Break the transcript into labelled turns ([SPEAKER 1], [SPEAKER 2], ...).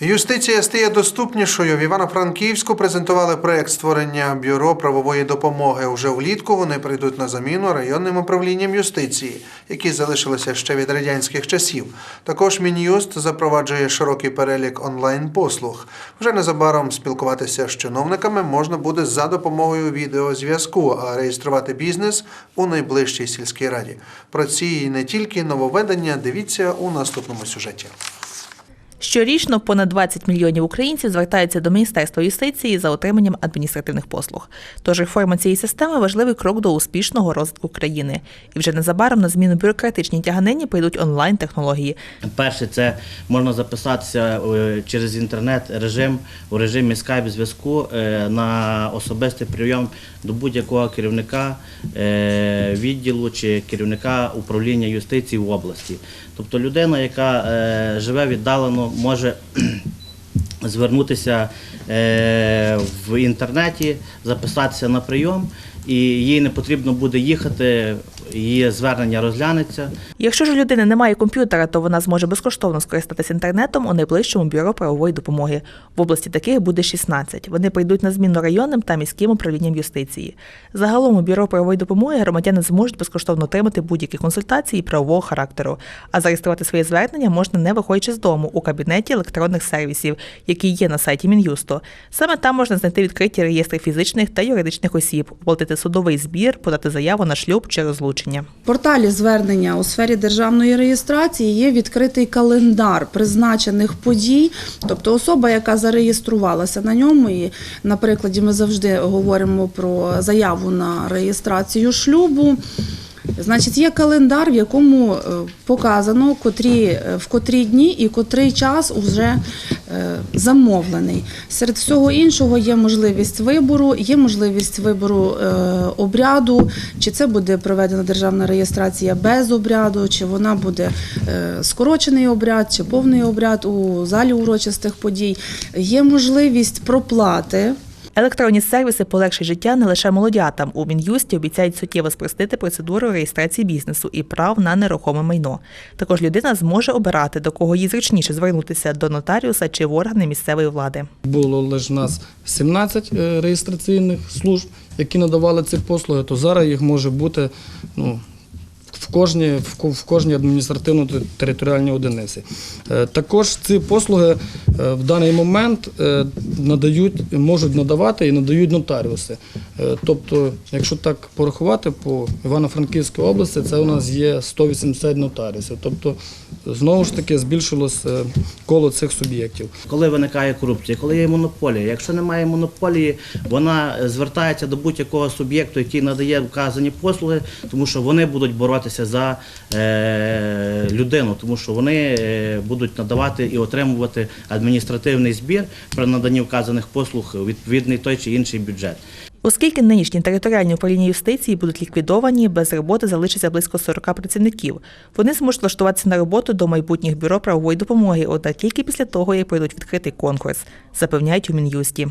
[SPEAKER 1] Юстиція стає доступнішою. В Івано-Франківську презентували проект створення бюро правової допомоги. Уже влітку вони прийдуть на заміну районним управлінням юстиції, які залишилися ще від радянських часів. Також Мін'юст запроваджує широкий перелік онлайн-послуг. Вже незабаром спілкуватися з чиновниками можна буде за допомогою відеозв'язку, а реєструвати бізнес у найближчій сільській раді. Про ці і не тільки нововведення дивіться у наступному сюжеті.
[SPEAKER 2] Щорічно понад 20 мільйонів українців звертаються до Міністерства юстиції за отриманням адміністративних послуг. Тож реформа цієї системи важливий крок до успішного розвитку країни. І вже незабаром на зміну бюрократичній тяганині прийдуть онлайн-технології.
[SPEAKER 3] Перше, це можна записатися е, через інтернет режим у режимі скайп зв'язку е, на особистий прийом до будь-якого керівника е, відділу чи керівника управління юстиції в області. Тобто людина, яка живе віддалено, може звернутися е, в інтернеті, записатися на прийом, і їй не потрібно буде їхати, її звернення розглянеться.
[SPEAKER 2] Якщо ж у людини немає комп'ютера, то вона зможе безкоштовно скористатися інтернетом у найближчому бюро правової допомоги. В області таких буде 16. Вони прийдуть на зміну районним та міським управлінням юстиції. Загалом у бюро правової допомоги громадяни зможуть безкоштовно отримати будь-які консультації правового характеру. А зареєструвати своє звернення можна не виходячи з дому у кабінеті електронних сервісів, які є на сайті Мін'юсту. Саме там можна знайти відкриті реєстри фізичних та юридичних осіб, оплатити судовий збір, подати заяву на шлюб чи розлучення.
[SPEAKER 4] В порталі звернення у сфері державної реєстрації є відкритий календар призначених подій. Тобто особа, яка зареєструвалася на ньому, і на прикладі ми завжди говоримо про заяву на реєстрацію шлюбу. Значить, є календар, в якому е, показано, котрі, е, в котрі дні і котрий час вже замовлений. Серед всього іншого є можливість вибору, є можливість вибору е, обряду, чи це буде проведена державна реєстрація без обряду, чи вона буде е, скорочений обряд, чи повний обряд у залі урочистих подій. Є можливість проплати.
[SPEAKER 2] Електронні сервіси полегшать життя не лише молодятам. У Мін'юсті обіцяють суттєво спростити процедуру реєстрації бізнесу і прав на нерухоме майно. Також людина зможе обирати, до кого їй зручніше звернутися до нотаріуса чи в органи місцевої влади.
[SPEAKER 5] Було лише нас 17 е, реєстраційних служб, які надавали ці послуги, то зараз їх може бути ну, в кожній, в кожній адміністративно-територіальній одиниці. Е, Також ці послуги е, в даний момент е, надають, можуть надавати і надають нотаріуси. Тобто, якщо так порахувати по Івано-Франківській області, це у нас є 180 нотаріусів. Тобто, знову ж таки, збільшилось коло цих суб'єктів.
[SPEAKER 3] Коли виникає корупція, коли є монополія. Якщо немає монополії, вона звертається до будь-якого суб'єкту, який надає вказані послуги, тому що вони будуть боротися за е, людину, тому що вони е, будуть надавати і отримувати адміністративний збір при наданні вказаних послуг відповідний той чи інший бюджет.
[SPEAKER 2] Оскільки нинішні територіальні управління юстиції будуть ліквідовані, без роботи залишиться близько 40 працівників. Вони зможуть влаштуватися на роботу до майбутніх бюро правової допомоги, однак тільки після того, як пройдуть відкритий конкурс, запевняють у Мін'юсті.